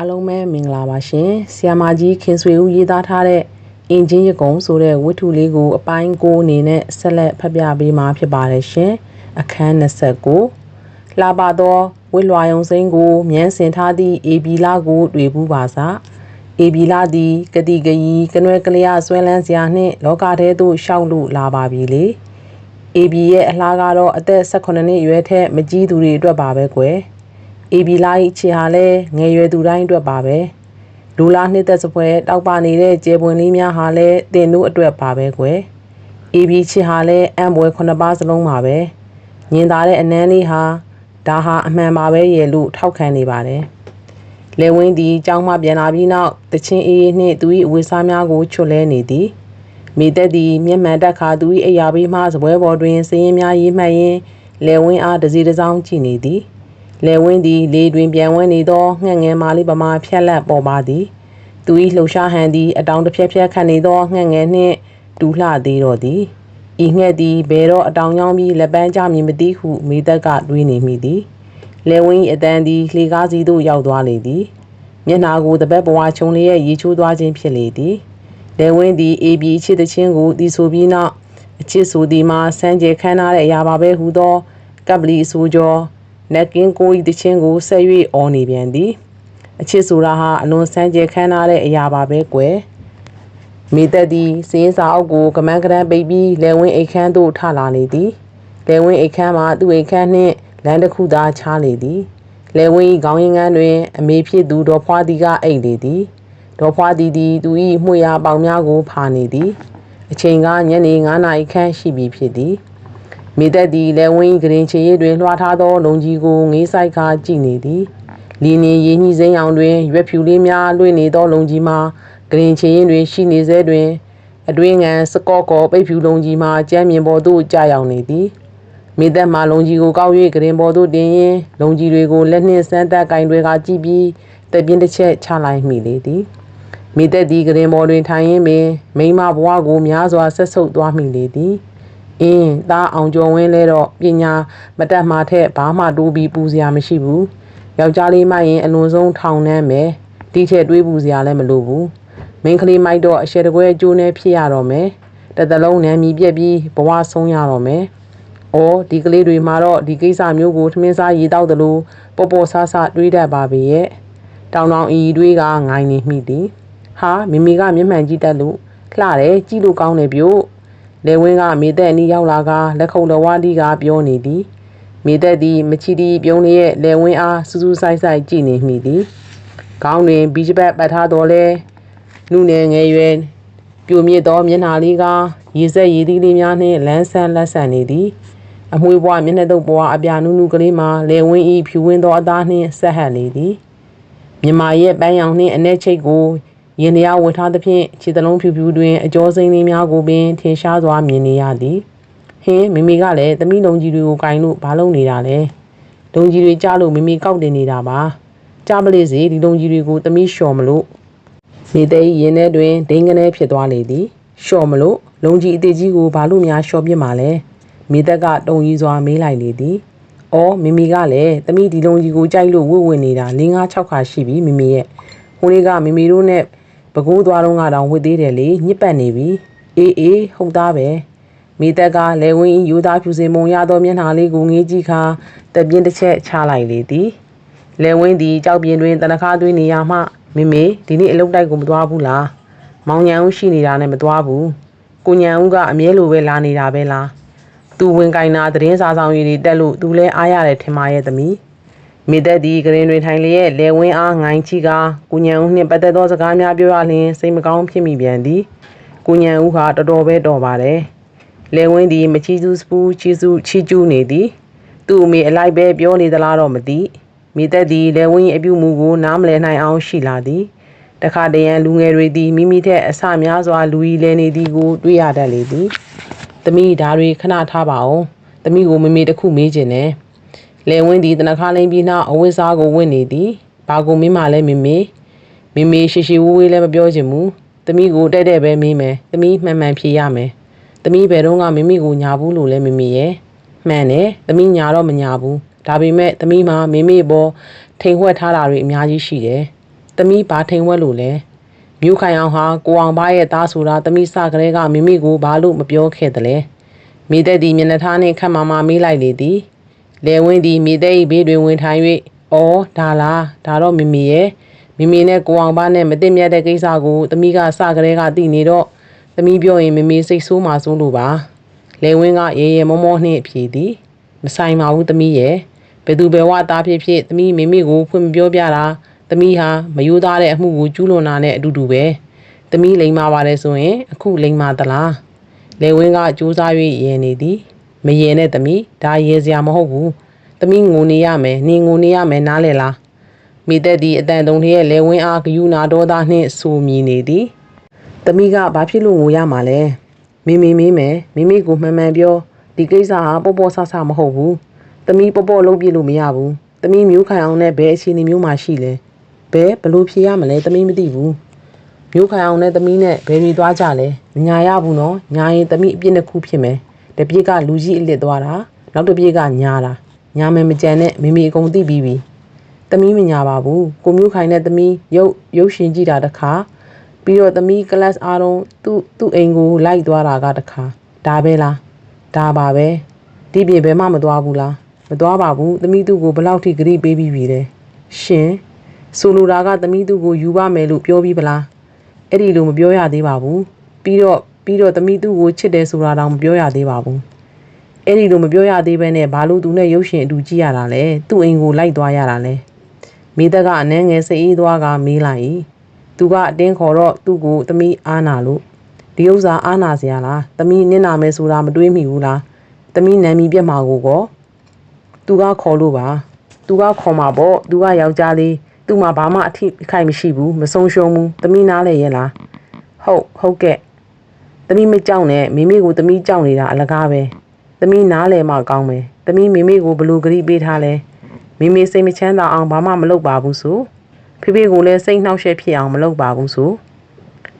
အားလုံးပဲမင်္ဂလာပါရှင်ဆီယမာကြီးခင်ဆွေဦးရေးသားထားတဲ့အင်ဂျင်ရကုံဆိုတဲ့ဝတ္ထုလေးကိုအပိုင်း9အနေနဲ့ဆက်လက်ဖတ်ပြပေးမှာဖြစ်ပါတယ်ရှင်အခန်း29လှပသောဝိလွာယုံစိမ့်ကိုမြန်းစင်ထားသည့်အေဘီလာကိုတွေ့ဘူးပါစာအေဘီလာသည်ကတိကကြီးကနွယ်ကလျဆွဲလန်းစရာနှင့်လောကထဲသို့ရှောက်လို့လာပါပြီလေအေဘီရဲ့အလားကတော့အသက်18နှစ်အရွယ်ထက်မကြီးသူတွေအတွက်ပါပဲကွယ် အေဘီလာ၏ခြေဟာလည်းငယ်ရွယ်သူတိုင်းအတွက်ပါပဲလူလာနှစ်သက်စပွဲတောက်ပနေတဲ့ကျေပွန်လေးများဟာလည်းတင်တို့အတွက်ပါပဲကွယ်အေဘီခြေဟာလည်းအံ့ဘွယ်ခုနှစ်ပါးစလုံးပါပဲညင်သာတဲ့အနမ်းလေးဟာဒါဟာအမှန်ပါပဲရဲ့လို့ထောက်ခံနေပါတယ်လေဝင်းသည်ကြောင်းမှပြန်လာပြီးနောက်တချင်းအေးအေးနှင့်သူ၏အဝိစားများကိုချွတ်လဲနေသည်မိသက်သည်မျက်မှန်တက်ခါသူ၏အရာပေးမှစပွဲပေါ်တွင်စည်ရင်များရေးမှတ်ရင်းလေဝင်းအားတစီတစောင်းကြည့်နေသည် လေဝင်းသည်လေတွင်ပြန်ဝဲနေသောငှက်ငယ်မာလေးပမာဖြက်လက်ပေါ်ပါသည်သူ၏လှူရှားဟန်သည်အတောင်တစ်ဖြက်ဖြက်ခတ်နေသောငှက်ငယ်နှင့်တူလှသေးတော်သည်ဤငှက်သည်ဘယ်တော့အတောင်ကြောင်းပြီးလက်ပန်းကြမည်မသိဟုမိသက်ကတွေးနေမိသည်လေဝင်း၏အတန်သည်လှေကားစီသို့ရောက်သွားလေသည်မျက်နာကိုတပတ်ဘဝချုံလေးရဲ့ရေချိုးသွားခြင်းဖြစ်လေသည်လေဝင်းသည်အေးပြီးချစ်တဲ့ချင်းကိုတီဆိုပြီးနောက်အချစ်ဆိုသည်မှာစမ်းကြဲခမ်းနားတဲ့အရာပါပဲဟူသောကပ်ပလီအဆိုကျော် နက်ကင်းကိုဤတချင်းကိုဆက်၍အော်နေပြန်သည်အချစ်ဆိုတာဟာအလွန်စမ်းကြဲခမ်းနားတဲ့အရာပါပဲကွယ်မိသက်သည်စင်းစာအုပ်ကိုကမန်းကရန်ပိတ်ပြီးလယ်ဝင်းအိတ်ခမ်းသို့ထလာနေသည်လယ်ဝင်းအိတ်ခမ်းမှာသူ့အိတ်ခမ်းနှင့်လမ်းတစ်ခုသာချားလေသည်လယ်ဝင်း၏ခေါင်းရင်းကန်းတွင်အမေဖြစ်သူဒေါ်ဖွားသည်ကအိတ်လေသည်ဒေါ်ဖွားသည်သည်သူ၏မှုရပေါင်များကိုဖာနေသည်အချိန်ကညနေ9နာရီခန့်ရှိပြီဖြစ်သည် မိသက်သည်လယ်ဝင်းဂရင်ချေရတွင်လွှားထားသောလုံကြီးကိုငေးဆိုင်ကားကြည့်နေသည်လီနေရင်းကြီးစိမ်းအောင်တွင်ရွက်ဖြူလေးများလွှင့်နေသောလုံကြီးမှာဂရင်ချေရင်တွင်ရှိနေစေတွင် အတွင်းငံစကော့ကောပိတ်ဖြူလုံကြီးမှာကျမ်းမြင်ပေါ်သို့ကြာရောက်နေသည်မိသက်မှလုံကြီးကိုကောက်၍ဂရင်ပေါ်သို့တင်ရင်လုံကြီးတွေကိုလက်နှင့်စမ်းသပ်ကင်တွေကကြည့်ပြီးတပြင်းတစ်ချက်ချလိုက်မိလေသည်မိသက်သည်ဂရင်ပေါ်တွင်ထိုင်ရင်းပင်မိမဘဝကိုများစွာဆက်ဆုပ်သွားမိလေသည် အင်းသားအောင်ကျော်ဝင်းလဲတော့ပညာမတတ်မှထက်ဘာမှတိုးပြီးပူစရာမရှိဘူးယောက်ျားလေးမိုက်ရင်အလွန်ဆုံးထောင်နှမ်းမယ်တိထက်တွေးပူစရာလည်းမလိုဘူးမိန်းကလေးမိုက်တော့အရှက်တကွဲအကျိုးနဲ့ဖြစ်ရတော့မယ်တသလုံးနမ်းမီပြက်ပြီးဘဝဆုံးရတော့မယ်အော်ဒီကလေးတွေမှာတော့ဒီကိစ္စမျိုးကိုထမင်းစားရေတောက်တယ်လို့ပေါ်ပေါ်ဆားဆားတွေးတတ်ပါပေရဲ့တောင်တောင်အီတွေးကငိုင်းနေမိသည်ဟာမိမိကမျက်မှန်ကြည့်တတ်လို့လှတယ်ကြည့်လို့ကောင်းတယ်ပြို့ လေဝင်းကမေသက်အနီးရောက်လာကလက်ခုံတော်ဝါးဒီကပြောနေသည်မေသက်သည်မချီတီပြုံးလျက်လေဝင်းအားစူးစူးဆိုင်ဆိုင်ကြည့်နေမိသည်ခေါင်းတွင်ဘီဂျပတ်ပတ်ထားတော်လဲနုနယ်ငယ်ရွယ်ပြိုမြစ်သောမျက်နှာလေးကရေစက်ရည်သီးလေးများနှင့်လန်းဆန်းလက်ဆန်နေသည်အမွှေးဘွားမျက်နှာတုပ်ဘွားအပြာနုနုကလေးမှာလေဝင်းဤဖြူဝင်းသောအသားနှင့်ဆက်ဟပ်လေသည်မြမရဲ့ပန်းရောင်နှင့်အ내ချိတ်ကို ရင်တရားဝတ်ထားသဖြင့်ခြေတလုံးဖြူဖြူတွင်အကျော်စိမ့်လေးများကိုပင်ထင်ရှားစွာမြင်နေရသည်ဟင်းမိမိကလည်းသမီးလုံးကြီးတွေကိုကင်လို့ဘာလုပ်နေတာလဲလုံးကြီးတွေကြားလို့မိမိကောက်တင်နေတာပါကြားမလေးစေဒီလုံးကြီးတွေကိုသမီးလျှော်မလို့နေသိရင်ထဲတွင်ဒိန်းကနေဖြစ်သွားလေသည်လျှော်မလို့လုံးကြီးအသေးကြီးကိုဘာလို့များလျှော်ပြစ်မှာလဲမိသက်ကတုံကြီးစွာမေးလိုက်လေသည်။အော်မိမိကလည်းသမီးဒီလုံးကြီးကိုကြိုက်လို့ဝှက်ဝှက်နေတာ၄၅၆ခါရှိပြီမိမိရဲ့။ဟိုနေ့ကမိမိတို့နဲ့ ပကိုးသွားတော့ငါတောင်ဝှက်သေးတယ်လေညစ်ပတ်နေပြီ။အေးအေးဟုတ်သားပဲ။မိသက်ကလေဝင်းယူသားဖြူစင်မုံရသောမျက်နှာလေးကိုငေးကြည့်ခါတပြင်းတစ်ချက်ချလိုက်လေသည်။လေဝင်းသည်ကြောက်ပြင်းတွင်တနခါသွင်းနေရမှမိမိဒီနေ့အလုပ်တိုက်ကိုမသွားဘူးလား။မောင်ညံဦးရှိနေတာနဲ့မသွားဘူး။ကိုညံဦးကအမြဲလိုပဲလာနေတာပဲလား။သူဝင်ကင်နာသတင်းစာဆောင်ရည်တွေတက်လို့သူလဲအားရတယ်ထင်ပါရဲ့သမီး မိသက်သည်ဂရင်တွင်ထိုင်လျက်လေဝင်းအားငိုင်းချီကကိုညံဦးနှင့်ပတ်သက်သောစကားများပြောရလျင်စိတ်မကောင်းဖြစ်မိပြန်သည်ကိုညံဦးဟာတော်တော်ပဲတော်ပါတယ်လေဝင်းသည်မချီစုစပူးချီစုချီကျူးနေသည်သူ့အမေအလိုက်ပဲပြောနေသလားတော့မသိမိသက်သည်လေဝင်းအပြုမူကိုနားမလည်နိုင်အောင်ရှိလာသည်တခါတရံလူငယ်တွေသည်မိမိထက်အဆများစွာလူကြီးလဲနေသည်ကိုတွေ့ရတတ်လေသည်သမီးဒါတွေခဏထားပါအောင်သမီးကိုမမေတခုမေးခြင်းနဲ့ လဲဝင်းသည်တနခါလိမ့်ပြီးနောက်အဝတ်စားကိုဝင့်နေသည်ဘာကိုမင်းမလဲမမေမမေရှိရှိဝူးဝေးလည်းမပြောချင်ဘူးသမီးကိုတဲ့တဲ့ပဲမေးမယ်သမီးမှန်မှန်ဖြေရမယ်သမီးဘယ်တော့မှမမေကိုညာဘူးလို့လည်းမမေရဲ့မှန်တယ်သမီးညာတော့မညာဘူးဒါပေမဲ့သမီးမှာမမေပေါ်ထိန်ဝှက်ထားတာတွေအများကြီးရှိတယ်သမီးဘာထိန်ဝက်လို့လဲမြို့ခိုင်အောင်ဟာကိုအောင်ဘာရဲ့သားဆိုတာသမီးစကလေးကမိမိကိုဘာလို့မပြောခဲ့တယ်လဲမိသက်ဒီမျက်နှာထားနဲ့ခတ်မမမေးလိုက်လေသည် လေဝင်းဒီမိသက်၏ဘေးတွင်ဝင်ထိုင်၍အော်ဒါလားဒါတော့မိမိရဲ့မိမိနဲ့ကိုအောင်ဘာနဲ့မသိမြတ်တဲ့ကိစ္စကိုသမီးကစကလေးကသိနေတော့သမီးပြောရင်မိမိစိတ်ဆိုးမှဆိုးလို့ပါလေဝင်းကရေရေမောမောနှင့်ဖြေသည်မဆိုင်ပါဘူးသမီးရဲ့ဘယ်သူဘယ်ဝသားဖြစ်ဖြစ်သမီးမိမိကိုဖွင့်မပြောပြတာသမီးဟာမယိုးသားတဲ့အမှုကိုကျူးလွန်တာနဲ့အတူတူပဲသမီးလိမ်မာပါတယ်ဆိုရင်အခုလိမ်မာသလားလေဝင်းကစူးစမ်း၍ရဲနေသည် မရဲနဲ့သမီးဒါရဲစရာမဟုတ်ဘူးသမီးငိုနေရမယ်နေငိုနေရမယ်နားလေလားမိသက်ဒီအတန်တုံရဲ့လေဝင်းအားဂယုနာဒေါသနှင့်ဆူမြည်နေသည်သမီးကဘာဖြစ်လို့ငိုရမှာလဲမိမိမေးမယ်မိမိကိုမှန်မှန်ပြောဒီကိစ္စဟာပေါ့ပေါ့ဆဆမဟုတ်ဘူးသမီးပေါ့ပေါ့လုံးပြလို့မရဘူးသမီးမျိုးခိုင်အောင်နဲ့ဘယ်အခြေအနေမျိုးမှရှိလဲဘယ်ဘလို့ဖြေရမလဲသမီးမသိဘူးမျိုးခိုင်အောင်နဲ့သမီးနဲ့ဘယ်ပြီးသွားကြလဲမညာရဘူးနော်ညာရင်သမီးအပြစ်နှစ်ခုဖြစ်မယ် တပြစ်ကလူကြီးအလစ်သွားတာနောက်တစ်ပြစ်ကညာတာညာမယ်မကြံနဲ့မိမိအကုန်သိပြီးပြီသမီးမညာပါဘူးကိုမျိုးခိုင်နဲ့သမီးရုပ်ရုပ်ရှင်ကြည့်တာတစ်ခါပြီးတော့သမီး class အားလုံးသူ့သူ့အိမ်ကိုလိုက်သွားတာကတစ်ခါဒါပဲလားဒါပါပဲဒီပြင်ဘယ်မှမသွားဘူးလားမသွားပါဘူးသမီးသူ့ကိုဘယ်လောက်ထိဂရိပေးပြီးပြီလဲရှင်ဆိုလိုတာကသမီးသူ့ကိုယူပါမယ်လို့ပြောပြီးပလားအဲ့ဒီလိုမပြောရသေးပါဘူးပြီးတော့ ပြီးတော့သမီးသူ့ကိုချစ်တယ်ဆိုတာတောင်မပြောရသေးပါဘူးအဲ့ဒီလိုမပြောရသေးဘဲနဲ့ဘာလို့သူနဲ့ရုပ်ရှင်အတူကြည့်ရတာလဲသူ့အိမ်ကိုလိုက်သွားရတာလဲမိသက်ကအနှဲငယ်စိတ်အေးသွားကမေးလိုက်သူကအတင်းခေါ်တော့သူ့ကိုသမီးအားနာလို့ဒီဥစ္စာအားနာစရာလားသမီးနင့်နာမယ်ဆိုတာမတွေးမိဘူးလားသမီးနာမည်ပြက်မှာကိုကောသူကခေါ်လို့ပါသူကခေါ်မှာပေါ့သူကယောက်ျားလေးသူ့မှာဘာမှအထိအခိုက်မရှိဘူးမဆုံးရှုံးဘူးသမီးနားလေရဲ့လားဟုတ်ဟုတ်ကဲ့ သမီးမကြောက်နဲ့မိမိကိုသမီးကြောက်နေတာအလကားပဲသမီးနားလေမှကောင်းမယ်သမီးမိမိကိုဘလို့ဂရိပေးထားလဲမိမိစိတ်မချမ်းသာအောင်ဘာမှမလုပ်ပါဘူးဆိုဖေဖေကိုလည်းစိတ်နှောက်ယှက်ဖြစ်အောင်မလုပ်ပါဘူးဆို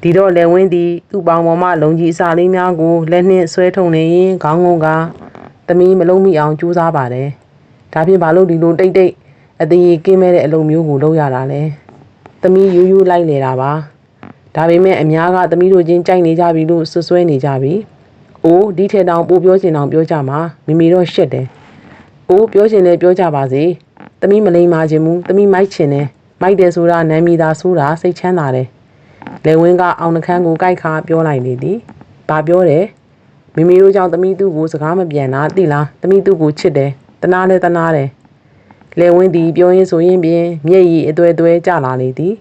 ဒီတော့လေဝင်းသည်သူ့ပေါင်ပေါ်မှလုံကြီးအစာလေးများကိုလက်နှင့်ဆွဲထုံနေရင်ခေါင်းငုံကသမီးမလုံးမိအောင်ကြိုးစားပါတယ်ဒါဖြင့်ဘာလို့ဒီလိုတိတ်တိတ်အသေးကင်းမဲ့တဲ့အလုပ်မျိုးကိုလုပ်ရတာလဲသမီးယူးယူးလိုက်နေတာပါ ဒါပေမဲ့အများကသမီးတို့ချင်းကြိုက်နေကြပြီလို့ဆွဆွဲနေကြပြီအိုးဒီထဲတောင်ပို့ပြောချင်တောင်ပြောကြမှာမိမိတော့ရှက်တယ်အိုးပြောချင်လဲပြောကြပါစေသမီးမလိမ္မာခြင်းမူသမီးမိုက်ချင်တယ်မိုက်တယ်ဆိုတာနာမည်သာဆိုတာစိတ်ချမ်းသာတယ်လေဝင်းကအောင်နှခမ်းကိုကြိုက်ခါပြောလိုက်နေသည်ဘာပြောတယ်မိမိတို့ကြောင့်သမီးသူ့ကိုစကားမပြန်တာသိလားသမီးသူ့ကိုချစ်တယ်တနာလဲတနာတယ်လေဝင်းသည်ပြောရင်းဆိုရင်ပင်မျက်ရည်အသွဲသွဲကျလာလေသည်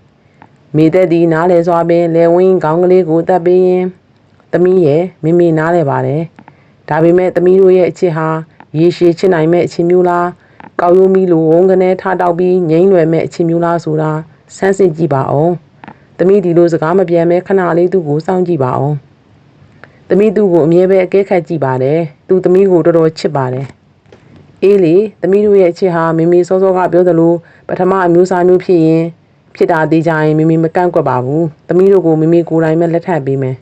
မိသက်သည်နားလဲစွာပင်လေဝင်းခေါင်းကလေးကိုတပ်ပေးရင်သမီးရဲ့မိမိနားလဲပါတယ်ဒါပေမဲ့သမီးတို့ရဲ့အချစ်ဟာရေရှည်ချစ်နိုင်မဲ့အချစ်မျိုးလားကောက်ရိုးမီလိုဝုန်းကနေထတောက်ပြီးငိမ့်လွယ်မဲ့အချစ်မျိုးလားဆိုတာစမ်းစစ်ကြည့်ပါအောင်သမီးဒီလိုစကားမပြောင်းမဲခဏလေးသူ့ကိုစောင့်ကြည့်ပါအောင်သမီးသူ့ကိုအမြဲပဲအကဲခတ်ကြည့်ပါတယ်သူသမီးကိုတော်တော်ချစ်ပါတယ်အေးလေသမီးတို့ရဲ့အချစ်ဟာမိမိစောစောကပြောသလိုပထမအမျိုးသားမျိုးဖြစ်ရင် ဖြစ်တာသေးကြရင်မိမိမကန့်ကွက်ပါဘူးသမီးတို့ကိုမိမိကိုယ်တိုင်ပဲလက်ထပ်ပေးမယ်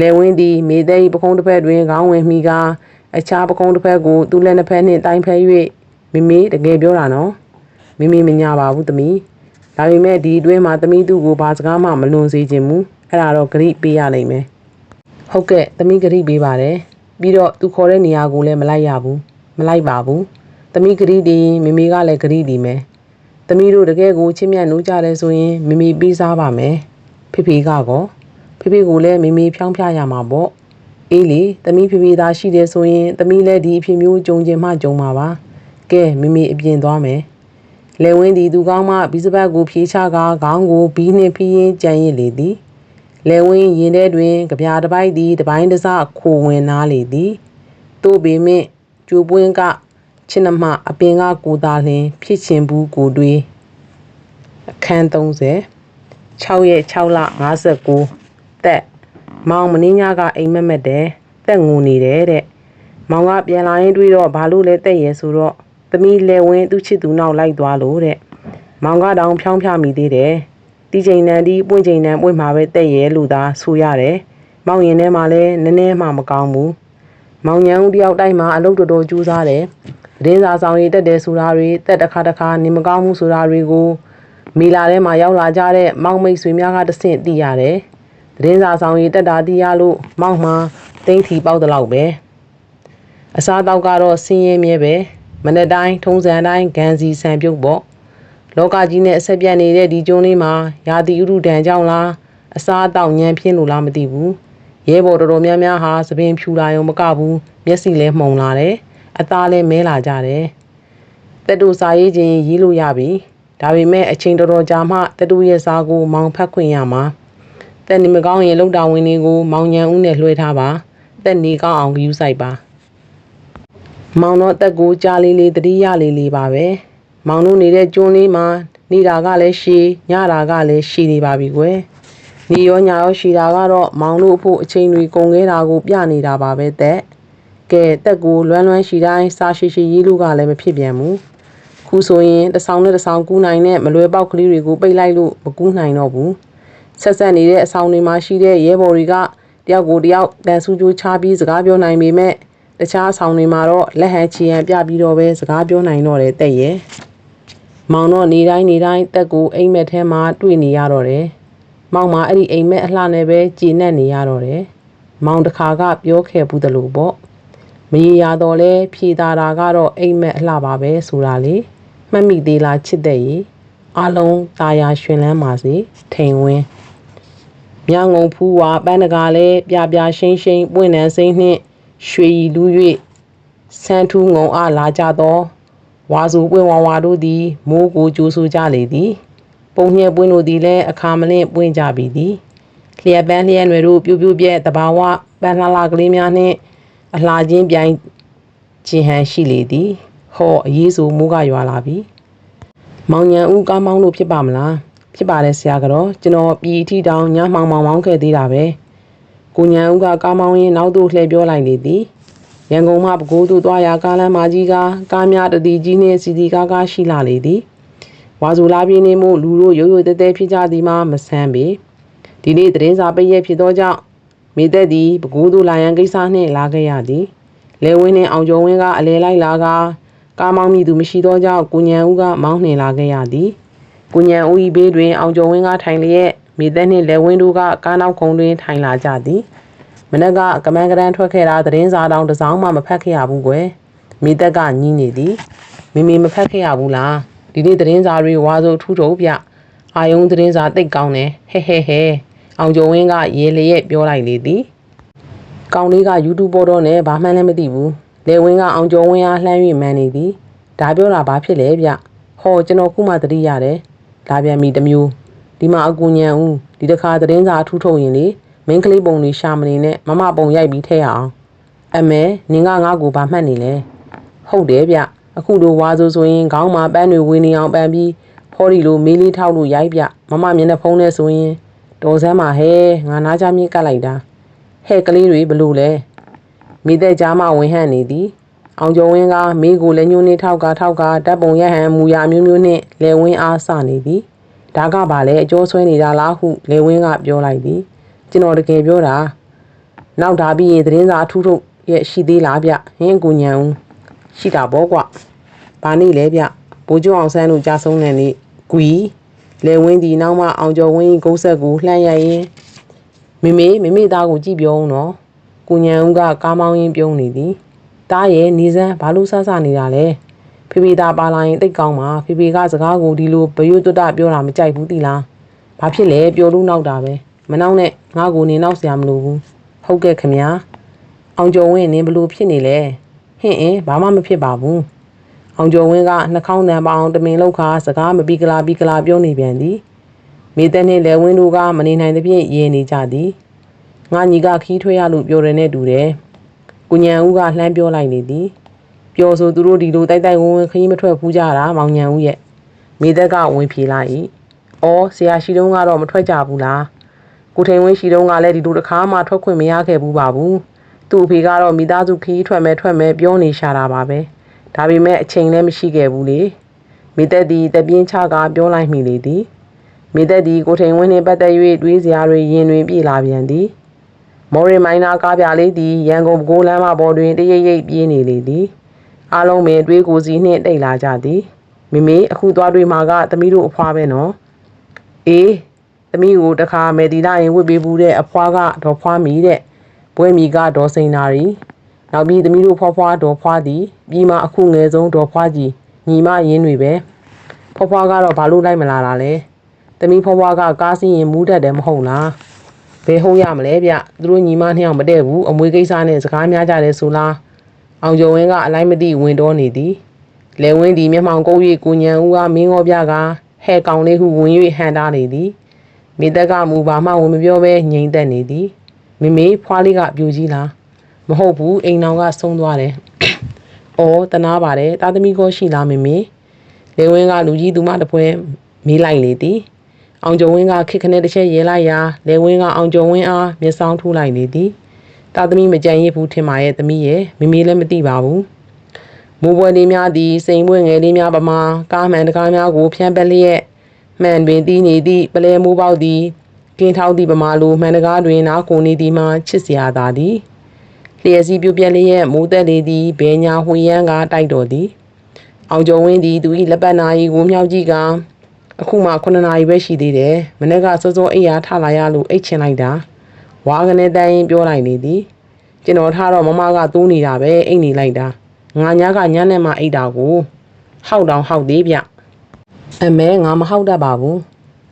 လေဝင်းဒီမိသိပကုံးတစ်ဖက်တွင်ခေါင်းဝင်မိကအခြားပကုံးတစ်ဖက်ကိုသူ့လက်နှစ်ဖက်နှင့်တိုင်းဖဲ၍မိမိတကယ်ပြောတာနော်မိမိမညာပါဘူးသမီးဒါပေမဲ့ဒီအတွင်းမှာသမီးသူ့ကိုဘာစကားမှမလွန်စေခြင်းမူအဲ့ဒါတော့ဂရိပေးရနိုင်မယ်ဟုတ်ကဲ့သမီးဂရိပေးပါတယ်ပြီးတော့သူခေါ်တဲ့နေရာကိုလည်းမလိုက်ရဘူးမလိုက်ပါဘူးသမီးဂရိတည်မိမိကလည်းဂရိတည်မယ် သမီးတို့တကယ်ကိုချစ်မြတ်နိုးကြတယ်ဆိုရင်မိမိပြီးစားပါမယ်ဖေဖေကကောဖေဖေကိုလည်းမိမိဖြောင်းဖြရမှာပေါ့အေးလေသမီးဖေဖေသားရှိတယ်ဆိုရင်သမီးလည်းဒီအဖြစ်မျိုးကြုံကျင်မှကြုံမှာပါကဲမိမိအပြင်သွားမယ်လေဝင်းဒီသူကောင်းမှဘီစပတ်ကိုဖြေးချကားခေါင်းကိုဘီးနှင့်ဖီးရင်ကြံရစ်လေသည်လေဝင်းရင်ထဲတွင်ကြပြာတစ်ပိုက်သည်တပိုင်းတစခိုဝင်နားလေသည်တို့ပေမင့်ကျိုးပွင်းက ချစ်နှမအပင်ကကိုသားလင်ဖြစ်ချင်ဘူးကိုတွေးအခန်း30 6ရက်6လ59တက်မောင်မင်းညာကအိမ်မက်မက်တယ်တက်ငူနေတယ်တဲ့မောင်ကပြန်လာရင်တွေ့တော့ဘာလို့လဲတက်ရဲဆိုတော့သမီးလဲဝင်းသူ့ချစ်သူနောက်လိုက်သွားလို့တဲ့မောင်ကတောင်ဖြောင်းဖြမိသေးတယ်တီချိန်နန်ဒီပွင့်ချိန်နန်ပွင့်မှာပဲတဲ့ရဲလို့သာဆိုရတယ်မောင်ရင်ထဲမှာလည်းနည်းနည်းမှမကောင်းဘူးမောင်ညံဦးတယောက်တိုက်မှာအလုပ်တော်တော်ကြိုးစားတယ် ဒင်းစာဆောင်ရည်တက်တယ်ဆိုတာတွေတက်တစ်ခါတစ်ခါနေမကောင်းဘူးဆိုတာတွေကိုမီလာထဲမှာရောက်လာကြတဲ့မောင်မိတ်ဆွေများကတဆင့်သိရတယ်။သတင်းစာဆောင်ရေးတက်တာသိရလို့မောင်မှတိမ့်ထီပေါက်တလောက်ပဲ။အစားတော့ကတော့ဆင်းရဲမြဲပဲမနေ့တိုင်းထုံးစံတိုင်းဂန်စီဆန်ပြုတ်ပေါ့။လောကကြီးနဲ့အဆက်ပြတ်နေတဲ့ဒီကျုံလေးမှာရာသီဥတုတန်ကြောင့်လားအစားအသောက်ညံပြင်းလို့လားမသိဘူး။ရဲဘော်တော်တော်များများဟာသပင်ဖြူလာရုံမကဘူးမျက်စိလည်းမှုံလာတယ်။ အသားလည်းမဲလာကြတယ်။တက်တူစာရေးခြင်းရေးလို့ရပြီ။ဒါပေမဲ့အချိန်တော်တော်ကြာမှတတူရဲ့စားကိုမောင်ဖတ်ခွင့်ရမှာတက်နေမကောင်းရင်လောက်တာဝင်တွေကိုမောင်ညံဦးနဲ့လွှဲထားပါတက်နေကောင်းအောင်ယူဆိုင်ပါမောင်တော့တက်ကိုကြားလေးလေးတတိယလေးလေးပါပဲမောင်တို့နေတဲ့ကျွန်းလေးမှာနေတာကလည်းရှည်ညတာကလည်းရှည်နေပါပြီကွယ်နေရောညာရောရှည်တာကတော့မောင်တို့အဖို့အချိန်တွေကုန်ခဲ့တာကိုပြနေတာပါပဲတဲ့ ကဲတက်ကိုလွမ်းလွမ်းရှည်တိုင်းစာရှိရှိရေးလို့ကလည်းမဖြစ်ပြန်ဘူးခုဆိုရင်တဆောင်နဲ့တဆောင်ကူးနိုင်တဲ့မလွယ်ပေါက်ကလေးတွေကိုပိတ်လိုက်လို့မကူးနိုင်တော့ဘူးဆက်ဆက်နေတဲ့အဆောင်တွေမှာရှိတဲ့ရဲဘော်တွေကတယောက်ကိုတယောက်တန်ဆူကြိုးချပြီးစကားပြောနိုင်ပေမဲ့တခြားအဆောင်တွေမှာတော့လက်ဟန်ချီရန်ပြပြီးတော့ပဲစကားပြောနိုင်တော့တယ်တဲ့ရဲ့မောင်တော့နေတိုင်းနေတိုင်းတက်ကိုအိမ်မက်ထဲမှာတွေ့နေရတော့တယ်မောင်မအဲ့ဒီအိမ်မက်အလှနဲ့ပဲကြည်နက်နေရတော့တယ်မောင်တခါကပြောခဲ့ဘူးတလို့ပေါ့ မရေရတော့လဲဖြေတာတာကတော့အိမ်မက်အလှပါပဲဆိုတာလေမှတ်မိသေးလားချစ်တဲ့ရေအလုံးตาရရွှင်လန်းပါစေထိန်ဝင်းမြငုံဖူးဝါပန်းတကာလဲပြပြရှင်းရှင်းပွင့်နှံစိမ့်နှင့်ရွှေရီလူ၍ဆန်းထူးငုံအားလာကြသောဝါစုပွင့်ဝါဝါတို့သည်မိုးကိုကြိုးဆူကြလေသည် ပုံညက်ပွင့်တို့သည်လည်းအခါမလင့်ပွင့်ကြပြီသည်လျက်ပန်းလျက်တွေတို့ပြူးပြူးပြဲတဘာဝပန်းလှလှကလေးများနှင့် အလှချင်းပြိုင်ခြင်းဟန်ရှိလေသည်ဟောအရေးဆိုမိုးကရွာလာပြီမောင်ညံဦးကားမောင်းလို့ဖြစ်ပါမလားဖြစ်ပါတယ်ဆရာကတော့ကျွန်တော်ပြည်အထီတောင်ညမောင်မောင်မောင်းခဲ့သေးတာပဲကိုညံဦးကကားမောင်းရင်းနောက်သို့လှည့်ပြောလိုက်လေသည်ရန်ကုန်မှပဲခူးသို့သွားရာကားလမ်းမကြီးကကားများတတိကြီးနှင့်စီစီကားကားရှိလာလေသည်ဝါဇူလာပြင်းနေမှုလူတို့ရိုးရိုးတဲတဲဖြစ်ကြသည်မှာမဆန်းပေဒီနေ့သတင်းစာပိတ်ရက်ဖြစ်သောကြောင့် မိသက်သည်ပဲခူးသို့လာရန်ကိစ္စနှင့်လာခဲ့ရသည်လဲဝင်းနှင့်အောင်ကျော်ဝင်းကအလဲလိုက်လာကားကားမောင်းမိသူမရှိသောကြောင့်ကိုညံဦးကမောင်းနှင်လာခဲ့ရသည်ကိုညံဦး၏ဘေးတွင်အောင်ကျော်ဝင်းကထိုင်လျက်မိသက်နှင့်လက်ဝင်းတို့ကကားနောက်ခုံတွင်ထိုင်လာကြသည်မနက်ကကမန်းကရန်ထွက်ခဲ့တာသတင်းစာတောင်တစ်စောင်းမှမဖတ်ခဲ့ရဘူးကွယ်မိသက်ကညင်းနေသည်မိမိမဖတ်ခဲ့ရဘူးလားဒီနေ့သတင်းစာတွေဝါဆိုထူးထုံပြအာယုံသတင်းစာတိတ်ကောင်းတယ်ဟဲဟဲဟဲ အောင်ကျော်ဝင်းကရေလျက်ပြောလိုက်လေသည်ကောင်လေးက YouTube ပေါ်တော့နဲ့ဘာမှန်းလည်းမသိဘူးလေဝင်းကအောင်ကျော်ဝင်းအားလှမ်း၍မန်နေသည်ဒါပြောတာဘာဖြစ်လဲဗျဟောကျွန်တော်ခုမှသတိရတယ်လာပြန်ပြီတမျိုးဒီမှာအကူညံဦးဒီတစ်ခါသတင်းစာထူးထုတ်ရင်လေမင်းကလေးပုံလေးရှာမနေနဲ့မမပုံရိုက်ပြီးထည့်ရအောင်အမဲနင်ကငါ့ကိုဘာမှတ်နေလဲဟုတ်တယ်ဗျအခုလိုဝါဆိုဆိုရင်ခေါင်းမှာပန်းတွေဝင်းနေအောင်ပန်းပြီးဖော်ဒီလိုမေးလေးထောက်လို့ရိုက်ပြမမမျက်နှာဖုံးနဲ့ဆိုရင် တော်စမ်းပါဟဲငါနားချမြင့်ကတ်လိုက်တာဟဲ့ကလေးတွေဘလို့လဲမိသက်ကြားမှဝင်ဟန့်နေသည်အောင်ကျော်ဝင်းကမိကိုလည်းညှိုးနေထောက်ကထောက်ကတပ်ပုံရဟန်မူရမျိုးမျိုးနှင့်လေဝင်းအားစနေသည်ဒါကပါလေအကျော်ဆွဲနေတာလားဟုလေဝင်းကပြောလိုက်သည်ကျွန်တော်တကယ်ပြောတာနောက်ဒါပြီးရင်သတင်းစာအထူးထုတ်ရဲ့ရှိသေးလားဗျဟင်းကိုညံဦးရှိတာပေါ့ကွဘာနေလဲဗျဘိုးကျော်အောင်ဆန်းတို့ကြားဆုံးတဲ့နေ့ဂွီ လေဝင်းဒီနောက်မှအောင်ကျော်ဝင်းဂုတ်ဆက်ကိုလှမ်းရရင်မိမေမိမေသားကိုကြည့်ပြောဦးနော်ကိုညံဦးကကားမောင်းရင်းပြုံးနေသည်တားရဲ့နေစမ်းဘာလို့ဆဆနေတာလဲဖေဖေသားပါလာရင်တိတ်ကောင်းပါဖေဖေကစကားကိုဒီလိုဘယွတ်တွတ်ပြောတာမကြိုက်ဘူးတိလားဘာဖြစ်လဲပြောလို့နောက်တာပဲမနောက်နဲ့ငါကိုနေနောက်စရာမလိုဘူးဟုတ်ကဲ့ခမညာအောင်ကျော်ဝင်းနင်းဘလို့ဖြစ်နေလဲဟင့်အင်းဘာမှမဖြစ်ပါဘူး အောင်ကျော်ဝင်းကနှာခေါင်းတန်ပအောင်တမင်လောက်ခါစကားမပြီးကလာပြီးကလာပြောနေပြန်သည်မိသက်နှင့်လဲဝင်းတို့ကမနေနိုင်သဖြင့်ရေနေကြသည်ငါညီကခီးထွေးရလို့ပြောရတဲ့တူတယ်ကိုညံဦးကလှမ်းပြောလိုက်နေသည်ပျော်ဆိုသူတို့ဒီလိုတိုက်တိုက်ဝန်းဝန်းခရီးမထွက်ဘူးကြတာမောင်ညံဦးရဲ့မိသက်ကဝင်ဖြေလိုက်၏အော်ဆရာရှိတုံးကတော့မထွက်ကြဘူးလားကိုထိန်ဝင်းရှိတုံးကလည်းဒီလိုတစ်ခါမှထွက်ခွင့်မရခဲ့ဘူးပါဘူးသူ့အဖေကတော့မိသားစုခရီးထွက်မယ်ထွက်မယ်ပြောနေရှာတာပါပဲ ဒါပေမဲ့အချိန်လည်းမရှိခဲ့ဘူးလေမိသက်သည်တပြင်းချကပြောလိုက်မိလေသည်မိသက်သည်ကိုထိန်ဝင်းနှင့်ပတ်သက်၍တွေးစရာတွေရင်တွင်ပြေလာပြန်သည်မော်ရီမိုင်းနာကားပြလေးသည်ရန်ကုန်ဘကိုးလမ်းမပေါ်တွင်တရိပ်ရိပ်ပြေးနေလေသည်အားလုံးပင်တွေးကိုစီနှင့်တိတ်လာကြသည်မေမေအခုသွားတွေ့မှာကသမီးတို့အဖွားပဲနော်အေးသမီးကိုတခါမယ်ဒီလာရင်ဝတ်ပေးဘူးတဲ့အဖွားကဒေါ်ဖွားမီတဲ့ပွဲမီကဒေါ်စိန်နာရီ နောက်ပြီးသမီးတို့ဖွားဖွားဒေါ်ဖွားသည်ပြီးမှအခုငယ်ဆုံးဒေါ်ဖွားကြီးညီမရင်းတွေပဲဖွားဖွားကတော့ဘာလို့လိုက်မလာတာလဲသမီးဖွားဖွားကကားစီးရင်မူးတတ်တယ်မဟုတ်လားဘယ်ဟုတ်ရမလဲဗျသူတို့ညီမနှစ်ယောက်မတည့်ဘူးအမွေကိစ္စနဲ့စကားများကြတယ်ဆိုလားအောင်ကျော်ဝင်းကအလိုက်မသိဝင်တော့နေသည်လဲဝင်းဒီမျက်မှောင်ကုပ်၍ကိုညံဦးကမင်းငေါပြကဟဲ့ကောင်လေးဟုဝင်၍ဟန်တာနေသည်မိသက်ကမူဘာမှဝင်မပြောဘဲငြိမ်သက်နေသည်မိမေဖွားလေးကပြူကြီးလား မဟုတ်ဘူးအိမ်တော်ကဆုံးသွားတယ်။အော်တနာပါတယ်တာသမီကောရှိလားမိမေလဲဝင်းကလူကြီးသူမတပွဲမေးလိုက်လေသည်အောင်ကျော်ဝင်းကခစ်ခနဲ့တစ်ချက်ရဲလိုက်ရာလဲဝင်းကအောင်ကျော်ဝင်းအားမျက်စောင်းထိုးလိုက်လေသည်တာသမီမကြံရစ်ဘူးထင်ပါရဲ့သမီးရဲ့မိမေလည်းမသိပါဘူးမိုးပွဲလေးများသည်စိန်ပွင့်ငယ်လေးများပမာကားမှန်တကားများကိုဖြန့်ပက်လျက်မှန်ပင်တည်နေသည့်ပလဲမိုးပေါက်သည်ကင်းထောက်သည့်ပမာလိုမှန်တကားတွင်နားကိုနေသည်မှာချစ်စရာသာသည် လျက်စီးပြုတ်ပြက်လျက်မိုးသက်လေသည်ဘဲညာဝှေရန်ကတိုက်တော်သည်အောင်ကျော်ဝင်းသည်သူ၏လက်ပတ်နာရီကိုမြောက်ကြည့်ကအခုမှ9နာရီပဲရှိသေးတယ်မနေ့ကစောစောအိပ်ရာထလာရလို့အိတ်ချင်လိုက်တာဝါကနေတန်းရင်ပြောလိုက်နေသည်ကျွန်တော်ထားတော့မမကတိုးနေတာပဲအိတ်နေလိုက်တာငါညာကညနေမှအိတ်တာကိုဟောက်တောင်ဟောက်သေးဗျအမဲငါမဟောက်တတ်ပါဘူး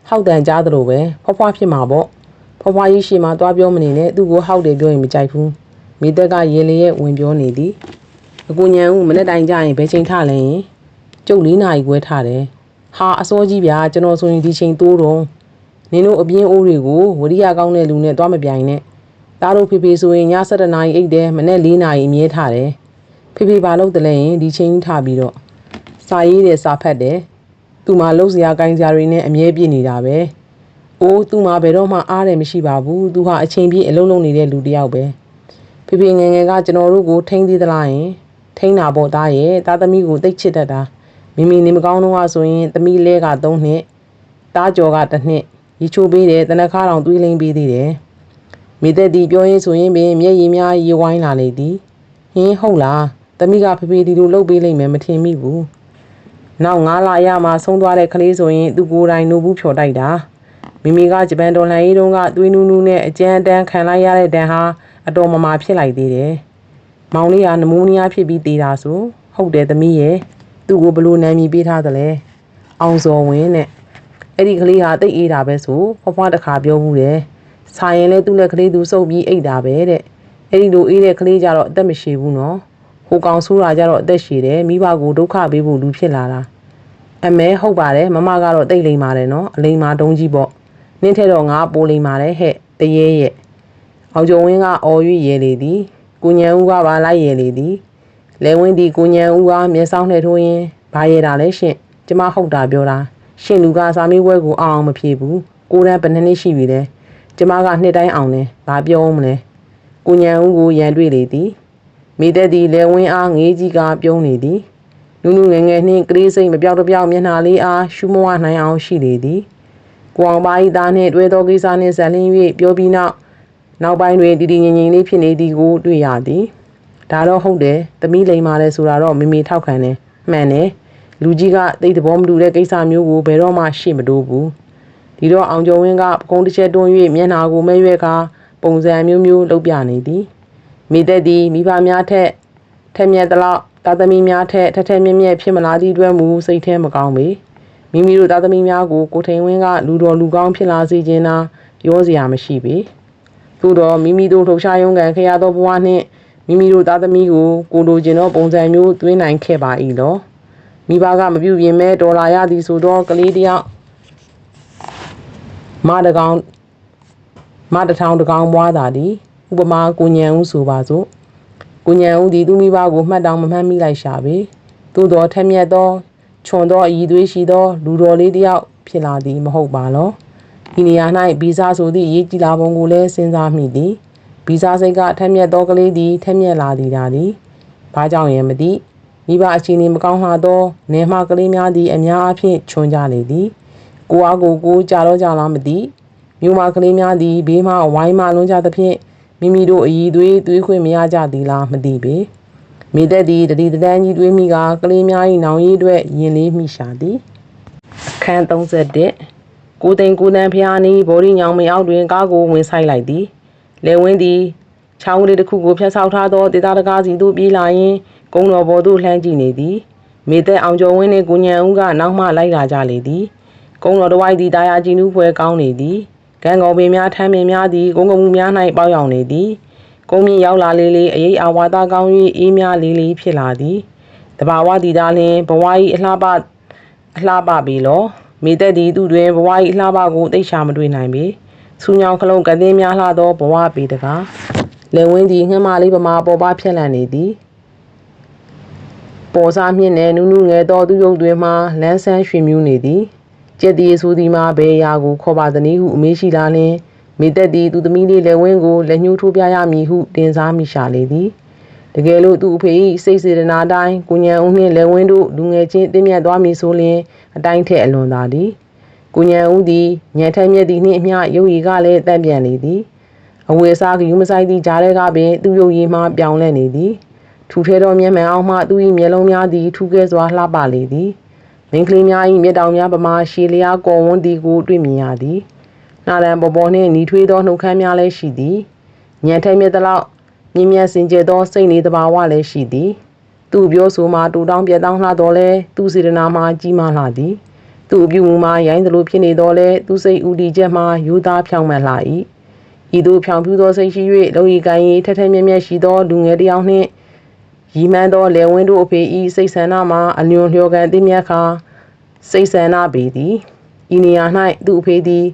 ဟောက်တန်ကြားသလိုပဲဖွားဖွားဖြစ်မှာပေါ့ဖွားဖွားကြီးရှိမှသွားပြောမနေနဲ့သူ့ကိုဟောက်တယ်ပြောရင်မကြိုက်ဘူး မိသက်ကရေလေရဲ့ဝင်ပြောနေသည်အကူညံဦးမနေ့တိုင်းကြရင်ဘယ်ချိန်ထလဲရင်ကျုပ်လေးနာရီခွဲထတယ်ဟာအစောကြီးဗျာကျွန်တော်ဆိုရင်ဒီချိန်တိုးတော့နင်တို့အပြင်းအိုးတွေကိုဝရိယကောင်းတဲ့လူနဲ့သွားမပြိုင်နဲ့တားတို့ဖေဖေဆိုရင်ည7နာရီအိတ်တယ်မနေ့4နာရီအမြဲထားတယ်ဖေဖေဘာလို့တလဲရင်ဒီချင်းထားပြီးတော့စာရေးတယ်စာဖတ်တယ်သူမှလှုပ်စရာကိုင်းစရာတွေနဲ့အမြဲပြည့်နေတာပဲအိုးသူမှဘယ်တော့မှအားတယ်မရှိပါဘူးသူဟာအချိန်ပြည့်အလုံးလုံးနေတဲ့လူတစ်ယောက်ပဲ ဖေဖေငယ်ငယ်ကကျွန်တော်တို့ကိုထိန်းသေးသလားယင်ထိန်းတာပေါ့သားရဲ့သားသမီးကိုတိတ်ချစ်တတ်တာမိမိနေမကောင်းတော့ဆိုရင်သမီးလဲက3နှစ်သားကျော်က1နှစ်ရီချိုးပေးတယ်တနခါတောင်တွေးလိမ့်ပေးသေးတယ်မိသက်တီပြောရင်ဆိုရင်ပင်မျက်ရည်များရေဝိုင်းလာလေသည်ဟင်းဟုတ်လား။တမိကဖေဖေဒီလိုလှုပ်ပေးလိမ့်မယ်မထင်မိဘူး။နောက်ငါးလအရမှာဆုံးသွားတဲ့ကလေးဆိုရင်သူကိုယ်တိုင်နိုဘူးဖြော်တိုက်တာ။မိမိကဂျပန်ဒေါ်လာရေးတုန်းကသွေးနူးနူးနဲ့အကျန်းတန်းခံလိုက်ရတဲ့တန်ဟာ အတော်မမာဖြစ်လိုက်သေးတယ်။မောင်လေးကနမိုးနီးယားဖြစ်ပြီးသေးတာဆိုဟုတ်တယ်သမီးရဲ့သူ့ကိုဘလို့နာမည်ပေးထားသလဲ။အောင်စော်ဝင်းနဲ့အဲ့ဒီကလေးဟာတိတ်အေးတာပဲဆိုဖွားဖွားတခါပြောဘူးတယ်။စာရင်လဲသူ့လက်ကလေးသူစုပ်ပြီးအိတ်တာပဲတဲ့။အဲ့ဒီလိုအေးတဲ့ကလေးကြတော့အသက်မရှိဘူးနော်။ဟိုကောင်ဆိုးတာကြတော့အသက်ရှည်တယ်မိဘကိုဒုက္ခပေးဖို့လူဖြစ်လာတာအမဲဟုတ်ပါတယ်မမကတော့တိတ်လိမ်ပါတယ်နော်အလိမ်မာတုံးကြီးပေါ့နင်းထဲတော့ငါပိုလိမ်ပါတယ်ဟဲ့တရေရဲ့ အောင်ကျော်ဝင်းကအော်ရွရဲလေသည်ကိုညံဦးကပါလိုက်ရဲလေသည်လဲဝင်းဒီကိုညံဦးကမျက်စောင်းနဲ့ထိုးရင်ဘာရဲတာလဲရှင့်ကျမဟုတ်တာပြောတာရှင်လူကစာမေးပွဲကိုအောင်အောင်မဖြေဘူးကိုရန်ဘယ်နှစ်နှစ်ရှိပြီလဲကျမကနှစ်တိုင်းအောင်တယ်ဘာပြောမလဲကိုညံဦးကိုရန်တွေ့လေသည်မိသက်သည်လဲဝင်းအားငေးကြီးကပြုံးနေသည်နုနုငယ်ငယ်နှင့်ကလေးစိတ်မပြောက်တပြောက်မျက်နှာလေးအားရှူမဝနိုင်အောင်ရှိလေသည်ကိုအောင်ပါဤသားနှင့်တွေ့သောကိစ္စနှင့်ဇလင်း၍ပြောပြီးနောက် နောက်ပိုင်းတွင်တည်တည်ငြိမ်ငြိမ်လေးဖြစ်နေသည်ကိုတွေ့ရသည်ဒါတော့ဟုတ်တယ်သမီးလိန်မာလဲဆိုတာတော့မိမိထောက်ခံတယ်မှန်တယ်လူကြီးကသိတဲ့ဘောမတူတဲ့ကိစ္စမျိုးကိုဘယ်တော့မှရှေ့မတိုးဘူးဒီတော့အောင်ကျော်ဝင်းကပကုံးတစ်ချက်တွန်း၍မျက်နှာကိုမဲရွက်ကပုံစံမျိုးမျိုးလုပ်ပြနေသည်မိသက်သည်မိဘများထက်ထက်မြက်သလောက်သားသမီးများထက်ထက်ထက်မြက်မြက်ဖြစ်မလာသည့်အတွက်မူစိတ်ထဲမကောင်းပေမိမိတို့သားသမီးများကိုကိုထိန်ဝင်းကလူတော်လူကောင်းဖြစ်လာစေခြင်းသာပြောစရာမရှိပေ သို့တော့မိမိတို့လှုပ်ရှားရုံကန်ခရသောဘဝနှင့်မိမိတို့သားသမီးကိုကိုလိုချင်သောပုံစံမျိုးသွင်းနိုင်ခဲ့ပါ၏လောမိဘကမပြုတ်ပြင်မဲ့ဒေါ်လာရသည်ဆိုတော့ကလေးတယောက်မတကောင်မတထောင်တကောင်ပွားတာသည်ဥပမာကိုညံဦးဆိုပါစို့ကိုညံဦးဒီသူမိဘကိုမှတ်တောင်မမှတ်မိလိုက်ရှာပေသို့တော်ထက်မြက်သောခြုံသောအည်သွေးရှိသော လူတော်လေးတစ်ယောက်ဖြစ်လာသည်မဟုတ်ပါလော ဒီနေရာ၌ဗီဇဆိုသည့်ရေးကြည်လာပုံကိုလည်းစဉ်းစားမိသည်ဗီဇစိတ်ကထက်မြက်သောကလေးသည်ထက်မြက်လာသည်ဒါသည်ဘာကြောင့်ရင်မသိမိဘအခြေအနေမကောင်းလှသောနေမှကလေးများသည်အများအားဖြင့်ချွန်ကြလေသည်ကိုအားကိုကိုကြတော့ကြလားမသိမြို့မှာကလေးများသည်ဘေးမှဝိုင်းမှလွန်ကြသဖြင့်မိမိတို့အည်သွေးသွေးခွင့်မရကြသည်လားမသိပေမိသက်သည်တတိတန်းကြီးတွေးမိကကလေးများ၏နောင်ရည်အတွက်ရင်လေးမိရှာသည်အခန်း31 ကိုသိန်းကိုတန်းဖျားနီးဘော်ဒီညောင်မအောက်တွင်ကားကိုဝင်ဆိုင်လိုက်သည်လေဝင်းသည်ချောင်းကလေးတစ်ခုကိုဖျက်ဆောက်ထားသောဒေသတကားစီသို့ပြေးလာရင်းကုန်းတော်ဘော်သို့လှမ်းကြည့်နေသည်မိသက်အောင်ကျော်ဝင်းနှင့်ကိုညံဦးကနောက်မှလိုက်လာကြလေသည်ကုန်းတော်တစ်ဝိုက်သည်တာယာကြည်နူးပွဲကောင်းနေသည်ကံကောင်ပင်များထမ်းပင်များသည်ကုန်းကမှုများ၌ပေါရောက်နေသည်ကုန်းမြင့်ရောက်လာလေလေအရေးအာဝါဒကောင်း၍အေးများလေးလေးဖြစ်လာသည်တဘာဝတီသားလင်ဘဝ၏အလှပအလှပပေလော မိသက်သည်သူတွင်ဘဝ၏အလှပကိုသိချာမတွေ့နိုင်ပေဆူညောင်ခလုံးကတဲ့များလှသောဘဝပေတကားလေဝင်းသည်ငှက်မလေးပမာပေါ်ပါဖြက်လန့်နေသည်ပေါ်စားမြင့်နဲ့နူးနူးငယ်သောသူရုပ်တွင်မှလန်းဆန်းရွှင်မြူးနေသည်ကျက်တီဆိုသည်မှာဘယ်ရာကိုခေါ်ပါသနည်းဟုအမေးရှိလာလျင်မိသက်သည်သူသမီးလေးလက်ဝင်းကိုလက်ညှိုးထိုးပြရမည်ဟုတင်စားမိရှာလေသည် တကယ်လို့သူ့အဖေ၏စိတ်စေတနာတိုင်းကိုညံဦးနှင့်လက်ဝင်းတို့လူငယ်ချင်းတင်းမြတ်သွားမည်ဆိုလျင်အတိုင်းထက်အလွန်သာသည်ကိုညံဦးသည်ညံထက်မြက်သည်နှင့်အမျှရုပ်ရည်ကလည်းတန့်ပြန်လေသည်အဝေစားကယူမဆိုင်သည့်ကြားထဲကပင်သူ့ရုပ်ရည်မှပြောင်းလဲနေသည်ထူထဲသောမျက်မှန်အောင်မှသူ၏မျက်လုံးများသည်ထူးကဲစွာလှပလေသည်မိန်းကလေးများ၏မျက်တောင်များပမာရှည်လျားကော်ဝန်းသည်ကိုတွေ့မြင်ရသည်နှာရန်ပေါ်ပေါ်နှင့်ညီထွေးသောနှုတ်ခမ်းများလည်းရှိသည်ညံထဲမြက်သလောက် မြင်းမြတ်စင်ကြယ်သောစိတ်နေတဘာဝလည်းရှိသည်သူ့ပြောဆိုမှာတူတောင်းပြတောင်းလှတော်လဲသူ့စေတနာမှာကြီးမားလှသည်သူ့အပြုမူမှာရိုင်းသလိုဖြစ်နေတော်လဲသူ့စိတ်ဥတီချက်မှာယူသားဖြောင်းမှန်လှ၏ဤသို့ဖြောင်ဖြူသောစိတ်ရှိ၍လုံရီကိုင်းရီထက်ထက်မြက်မြက်ရှိသောလူငယ်တစ်ယောက်နှင့်ရီမန်းသောလေဝင်းတို့အဖေဤစိတ်ဆန္ဒမှာအလျွန်လျော်ကန်သိမြတ်ခါစိတ်ဆန္ဒပေသည်ဤနေရာ၌သူ့အဖေသည်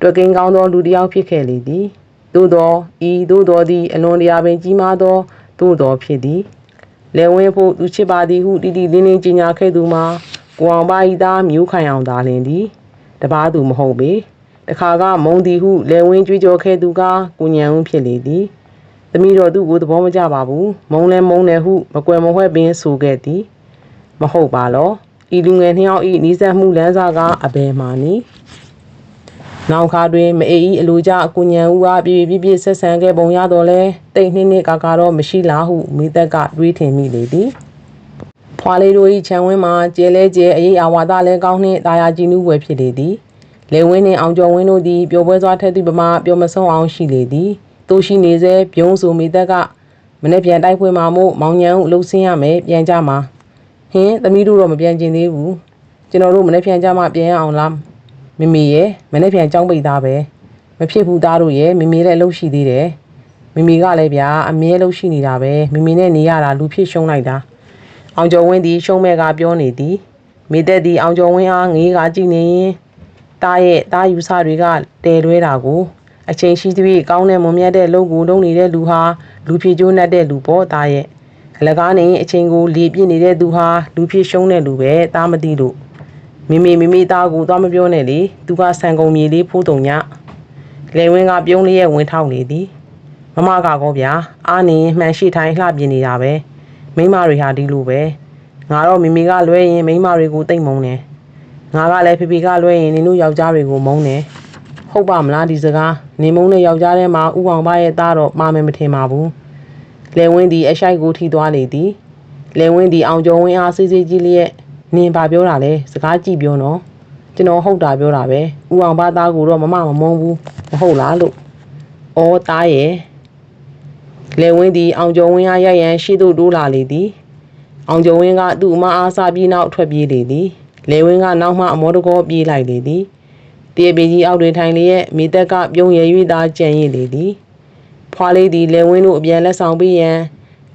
တွေ့ကင်းကောင်းသောလူတစ်ယောက်ဖြစ်ခဲ့လေသည် သို့သောဤသို့သောသည်အလွန်တရာပင်ကြီးမားသောသို့သောဖြစ်သည်လေဝင်းဖို့သူချစ်ပါသည်ဟုတိတိလင်းလင်းကြီးညာခဲ့သူမှာကိုအောင်ပါဤသားမျိုးခိုင်အောင်သာလင်သည်တပားသူမဟုတ်ပေတခါကမုံသည်ဟုလေဝင်းကြွေးကြော်ခဲ့သူကကိုညံဦးဖြစ်လေသည်သမီးတော်သူ့ကိုသဘောမကျပါဘူးမုံလဲမုံတယ်ဟုမကွယ်မဝှက်ပင်ဆိုခဲ့သည်မဟုတ်ပါလောဤလူငယ်နှစ်ယောက်ဤနီးစပ်မှုလမ်းစာကအဘယ်မှနီ နောင်ခါတွင်မအေးဤအလိုကြအကူညံဦးအားပြည့်ပြည့်ပြည့်ဆက်ဆံခဲ့ပုံရတော့လဲတိတ်နှင်းနှင်းကာကာတော့မရှိလားဟုမိသက်ကတွေးထင်မိလေသည်ဖွာလေးတို့ဤခြံဝင်းမှာကျဲလဲကျဲအရေးအဝါဒလဲကောင်းနှင့်တာယာကြည်နူးွယ်ဖြစ်လေသည်လေဝင်းနှင့်အောင်ကျော်ဝင်းတို့သည်ပျော်ပွဲစွာထက်သည့်ပမာပျော်မဆုံးအောင်ရှိလေသည်သို့ရှိနေစေပြုံးဆိုမိသက်ကမနေ့ပြန်တိုက်ပွဲမှာမို့မောင်ညံဦးလှုပ်ဆင်းရမယ်ပြန်ကြမှာဟင်းသမီးတို့တော့မပြန်ကျင်သေးဘူးကျွန်တော်တို့မနေ့ပြန်ကြမှပြန်ရအောင်လား မမေရဲ့မနေ့ပြန်ကြောင်းပိတ်သားပဲမဖြစ်ဘူးသားတို့ရဲ့မမေလည်းလှုပ်ရှိသေးတယ်မမေကလည်းဗျာအမြဲလှုပ်ရှိနေတာပဲမမေနဲ့နေရတာလူဖြစ်ရှုံးလိုက်တာအောင်ကျော်ဝင်းသည်ရှုံးမဲ့ကပြောနေသည်မိသက်သည်အောင်ကျော်ဝင်းအားငေးကကြည့်နေရင်တားရဲ့တားယူဆတွေကတဲလွဲတာကိုအချိန်ရှိသဖြင့်ကောင်းတဲ့မွန်မြတ်တဲ့လုပ်ကိုလုပ်နေတဲ့လူဟာလူဖြစ်ကျိုးနဲ့တဲ့လူပေါ့တားရဲ့အလကားနေအချိန်ကိုလေပြည့်နေတဲ့သူဟာလူဖြစ်ရှုံးတဲ့လူပဲတားမသိလို့ မိမိမိမိသားကိုသွားမပြောနဲ့လေသူကဆန်ကုန်မြေလေးဖိုးတုံညလေဝင်းကပြုံးလေးရဲ့ဝင်ထောက်နေသည်မမကကောဗျာအားနေမှန်ရှိထိုင်လှပြနေတာပဲမိမတွေဟာဒီလိုပဲငါတော့မိမိကလွဲရင်မိမတွေကိုတိတ်မုန်းတယ်ငါကလည်းဖေဖေကလွဲရင်နင်တို့ယောက်ျားတွေကိုမုန်းတယ်ဟုတ်ပါမလားဒီစကားနေမုန်းတဲ့ယောက်ျားထဲမှာဥအောင်ပါရဲ့သားတော့မှားမယ်မထင်ပါဘူးလေဝင်းဒီအရှိုက်ကိုထိသွားလေသည်လေဝင်းဒီအောင်ကျော်ဝင်းအားစိစိကြီးလျက် နင်ဘာပြောတာလဲစကားကြည့်ပြောနော်ကျွန်တော်ဟုတ်တာပြောတာပဲဥအောင်ပါသားကိုတော့မမမမုန်းဘူးမဟုတ်လားလို့ဩသားရဲ့လေဝင်းဒီအောင်ကျော်ဝင်းအားရရန်ရှိသို့တိုးလာလေသည်အောင်ကျော်ဝင်းကသူ့အမအားစားပြီးနောက်ထွက်ပြေးလေသည်လေဝင်းကနောက်မှအမောတကောပြေးလိုက်လေသည်တရေပေကြီးအောက်တွင်ထိုင်လျက်မိသက်ကပြုံးရ၍သာကြံ့ရည်လေသည်ဖွာလေးသည်လေဝင်းတို့အပြန်လက်ဆောင်ပေးရန်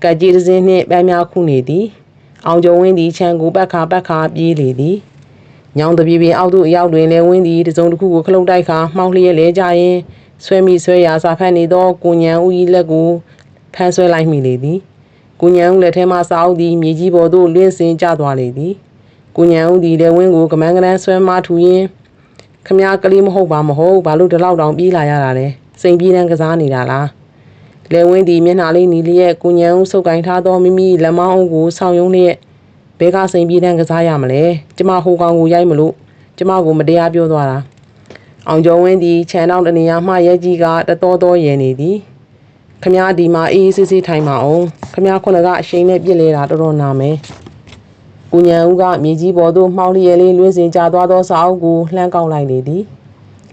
ကကြီးတစ်စင်းနှင့်ပန်းများခုနေသည် အောင်ကျော်ဝင်းသည်ခြံကိုပတ်ခါပတ်ခါပြေးလေသည်ညောင်တပြေပြေအောက်သို့အရောက်တွင်လဲဝင်းသည်တစုံတစ်ခုကိုခလုတ်တိုက်ခါမှောက်လျက်လဲကြရင်ဆွဲမိဆွဲရာစာဖတ်နေသောကိုညံဦး၏လက်ကိုဖမ်းဆွဲလိုက်မိလေသည်ကိုညံဦးလက်ထဲမှစာအုပ်သည်မြေကြီးပေါ်သို့လွင့်စင်ကျသွားလေသည်ကိုညံဦးသည်လဲဝင်းကိုကမန်းကရန်ဆွဲမထူရင်းခမ ्या ကလေးမဟုတ်ပါမဟုတ်ဘာလို့ဒီလောက်တောင်ပြေးလာရတာလဲစိန်ပြေးတန်းကစားနေတာလား လဲဝင်းသည်မျက်နှာလေးနီလျက်ကိုညံဦးဆုပ်ကင်ထားသောမိမိလက်မောင်းအုပ်ကိုဆောင်းယုံလျက်ဘဲကစိန်ပြေးတန်းကစားရမလဲကျမဟိုကောင်ကိုရိုက်မလို့ကျမကိုမတရားပြောသွားတာအောင်ကျော်ဝင်းသည်ခြံတောင်တနေရာမှရဲကြီးကတတော်တော်ရဲနေသည်ကခမ ्या ဒီမှာအေးအေးဆေးဆေးထိုင်ပါအောင်ခမ ्या ခုနကအရှိန်နဲ့ပြစ်လဲတာတော်တော်နာမယ်ကိုညံဦးကမြေကြီးပေါ်သို့မှောင်လျက်လေးလွှင့်စင်ကြသွားသောစာအုပ်ကိုလှမ်းကောက်လိုက်လေသည်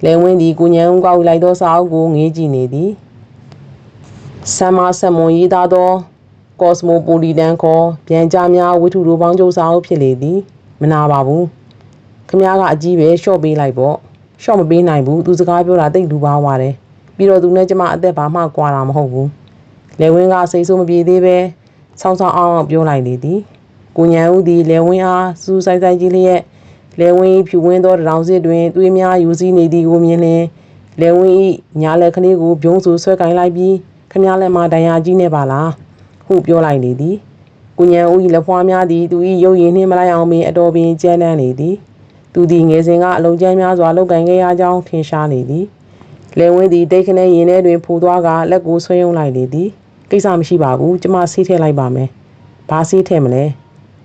လဲဝင်းသည်ကိုညံဦးကောက်လိုက်သောစာအုပ်ကိုငေးကြည့်နေသည် ဆမ်မာဆက်မွန်ရေးသားသောကော့စမိုပိုလီတန်ခေါ်ပြန်ကြားများဝိထုလိုပေါင်းကျုပ်စာအုပ်ဖြစ်လေသည်မနာပါဘူးခမ ्या ကအကြီးပဲရှော့ပေးလိုက်ပေါ့ရှော့မပေးနိုင်ဘူးသူစကားပြောတာတိတ်လူပါသွားတယ်ပြီးတော့သူနဲ့ကျမအသက်ဘာမှကွာတာမဟုတ်ဘူးလေဝင်းကစိတ်ဆိုးမပြေသေးပဲဆောင်းဆောင်းအောင်အောင်ပြောလိုက်လေသည်ကိုညံဦးသည်လေဝင်းအားစူးဆိုင်ဆိုင်ကြီးလျက်လေဝင်းဖြူဝင်းသောတောင်စစ်တွင်သွေးများယူစည်းနေသည်ကိုမြင်လျင်လေဝင်း၏ညာလက်ကလေးကိုပြုံးဆူဆွဲကင်လိုက်ပြီး ခမည်းလက်မဒဏ်ရာကြီးနေပါလားဟုပြောလိုက်လေသည်ကိုညံဦး၏လက်ဖွားများသည်သူ၏ရုပ်ရည်နှင့်မလိုက်အောင်ပင်အတော်ပင်ကျန်းတန်းနေသည်သူသည်ငယ်စဉ်ကအလုံးကျန်းများစွာလောက်ကင်ခဲ့ရကြောင်းထင်ရှားနေသည်လေဝင်းသည်တိတ်ခနဲရင်ထဲတွင်ဖူသွားကလက်ကိုဆွဲယုံလိုက်လေသည်ကိစ္စမရှိပါဘူးကျမဆေးထည့်လိုက်ပါမယ်ဘာဆေးထည့်မလဲ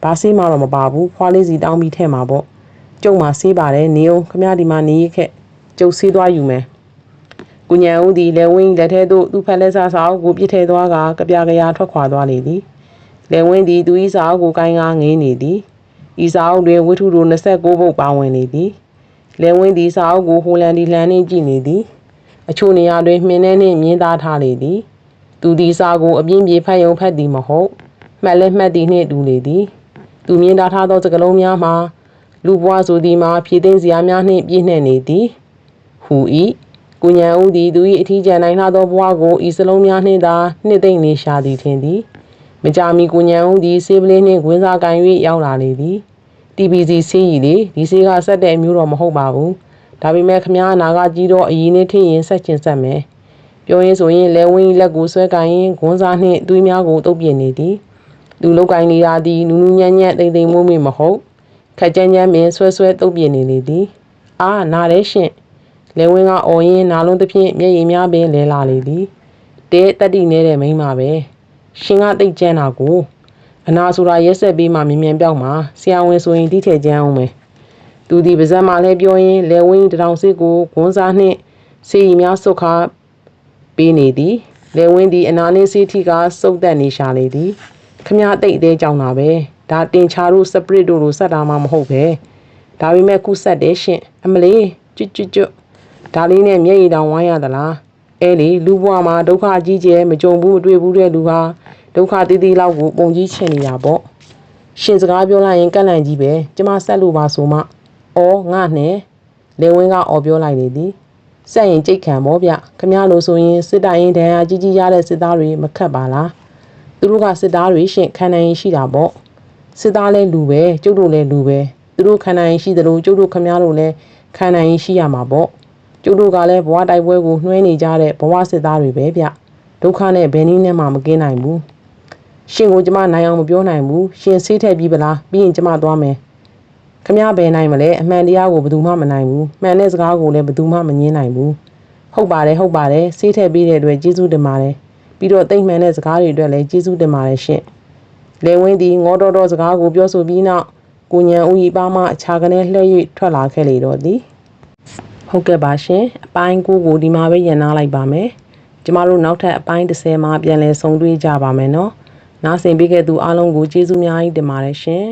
ဘာဆေးမှတော့မပါဘူးဖွားလေးစီတောင်းပြီးထည့်မှာပေါ့ကျုံမှာဆေးပါတယ်နေအောင်ခမရဒီမှာနေရခက်ကျုပ်ဆေးသွားယူမယ် ကုညံဦးသည်လေဝင်းလက်ထဲသို့သူ့ဖက်လက်ဆာစာအုပ်ကိုပြစ်ထည့်သွားကကြပြကြရာထွက်ခွာသွားလေသည်လေဝင်းသည်သူ၏စာအုပ်ကိုကိုင်းကားငေးနေသည်ဤစာအုပ်တွင်ဝိထုတို့29ပုဒ်ပါဝင်နေသည်လေဝင်းသည်စာအုပ်ကိုဟိုလန်ဒီလန်နှင့်ကြည့်နေသည်အချို့နေရာတွင်မြင်းနှင့်မြင်းသားထားလေသည်သူသည်စာကိုအပြင်းပြေဖတ်ယုံဖတ်သည်မဟုတ်မှတ်လဲမှတ်သည်နှင့်တူလေသည်သူမြင်သားထားသောစကလုံးများမှာလူဘွားဆိုသည်မှာဖြည့်သိမ်းစရာများနှင့်ပြည့်နှက်နေသည်ဟူ၏ ကုညံဦးသည်သူ၏အထီးကျန်နိုင်လာသောဘွားကိုဤစလုံးများနှင့်သာနှစ်သိမ့်နေရှာသည်ထင်သည်မကြမီကုညံဦးသည်ဆေးပလေးနှင့်ခွင်းစားကန်၍ရောက်လာလေသည် TBC ဆေးရည်လေဒီဆေးကဆက်တဲ့အမျိုးတော့မဟုတ်ပါဘူးဒါပေမဲ့ခမားနာကကြီးတော့အရင်နဲ့ထင်ရင်ဆက်ချင်ဆက်မယ်ပြောရင်းဆိုရင်လဲဝင်းလက်ကိုဆွဲကင်ရင်ဂွန်းစားနှင့်သွေးများကိုတုပ်ပြနေသည်လူလောက်ကင်နေတာသည်နူးနူးညံ့ညံ့တိမ်တိမ်မွေ့မွေ့မဟုတ်ခက်ကြမ်းကြမ်းပင်ဆွဲဆွဲတုပ်ပြနေလေသည် အာနားတယ်ရှင့် လဲဝင်းကအော်ရင်နာလုံးတစ်ဖြင့်မျက်ရည်များပင်လဲလာလေသည်တဲတက်တိနေတဲ့မိန်းမပဲရှင်ကတိတ်ကြမ်းတာကိုအနာဆိုတာရက်ဆက်ပြီးမှမြင်မြန်ပြောက်မှာဆရာဝန်ဆိုရင်တိထက်ကြမ်းအောင်မယ်သူဒီပါဇက်မှလည်းပြောရင်လဲဝင်းတထောင်စစ်ကိုဂွန်းစားနှင့်စေရီများစုတ်ခါပေးနေသည်လဲဝင်းဒီအနာနှင့်စေးထီကစုပ်သက်နေရှာလေသည်ခမည်းတိတ်သေးကြောင်တာပဲဒါတင်ချာတို့စပရစ်တို့လိုဆက်တာမှမဟုတ်ပဲဒါပေမဲ့ခုဆက်တယ်ရှင်အမလေးကျွတ်ကျွတ်ကျွတ် ဒါလေးနဲ့မျက်ရည်တောင်ဝိုင်းရသလားအဲလေလူဘွားမှာဒုက္ခကြီးကျယ်မကြုံဘူးမတွေ့ဘူးတဲ့လူဟာဒုက္ခတည်တည်လောက်ကိုပုံကြီးချင်နေတာပေါ့ရှင်စကားပြောလိုက်ရင်ကန့်လန့်ကြီးပဲကျမဆက်လို့ပါဆိုမှအော်ငါနဲ့လေဝင်းကအော်ပြောလိုက်လေသည်ဆက်ရင်ကြိတ်ခံမောဗျခမရလို့ဆိုရင်စစ်တိုင်ရင်ဒဏ်ရာကြီးကြီးရတဲ့စစ်သားတွေမခတ်ပါလားသူတို့ကစစ်သားတွေရှင်ခံနိုင်ရင်ရှိတာပေါ့စစ်သားလဲလူပဲကျုပ်တို့လဲလူပဲသူတို့ခံနိုင်ရင်ရှိတယ်လို့ကျုပ်တို့ခမရတို့လဲခံနိုင်ရင်ရှိရမှာပေါ့ ကျုပ်တို့ကလည်းဘဝတိုက်ပွဲကိုနှွှဲနေကြတဲ့ဘဝစစ်သားတွေပဲဗျဒုက္ခနဲ့ဘယ်နည်းနဲ့မှမကင်းနိုင်ဘူးရှင်ကိုကျမနိုင်အောင်မပြောနိုင်ဘူးရှင်ဆေးထည့်ပြီးပလားပြီးရင်ကျမသွားမယ်ခမရဘယ်နိုင်မလဲအမှန်တရားကိုဘယ်သူမှမနိုင်ဘူးမှန်တဲ့စကားကိုလည်းဘယ်သူမှမငင်းနိုင်ဘူးဟုတ်ပါတယ်ဟုတ်ပါတယ်ဆေးထည့်ပြီးတဲ့အတွက်ကျေးဇူးတင်ပါတယ်ပြီးတော့တိတ်မှန်တဲ့စကားတွေအတွက်လည်းကျေးဇူးတင်ပါတယ်ရှင်လေဝင်းသည်ငေါတော်တော်စကားကိုပြောဆိုပြီးနောက်ကိုညံဦးဤပါမအခြာကနေလှည့်၍ထွက်လာခဲ့လေတော့သည် ဟုတ်ကဲ့ပါရှင်အပိုင်းကိုကိုဒီမှာပဲရန်နာလိုက်ပါမယ်ကျမတို့နောက်ထပ်အပိုင်း30မှာပြန်လည်ဆုံတွေ့ကြပါမယ်နော်နားဆင်ပေးခဲ့သူအားလုံးကိုကျေးဇူးများကြီးတင်ပါတယ်ရှင်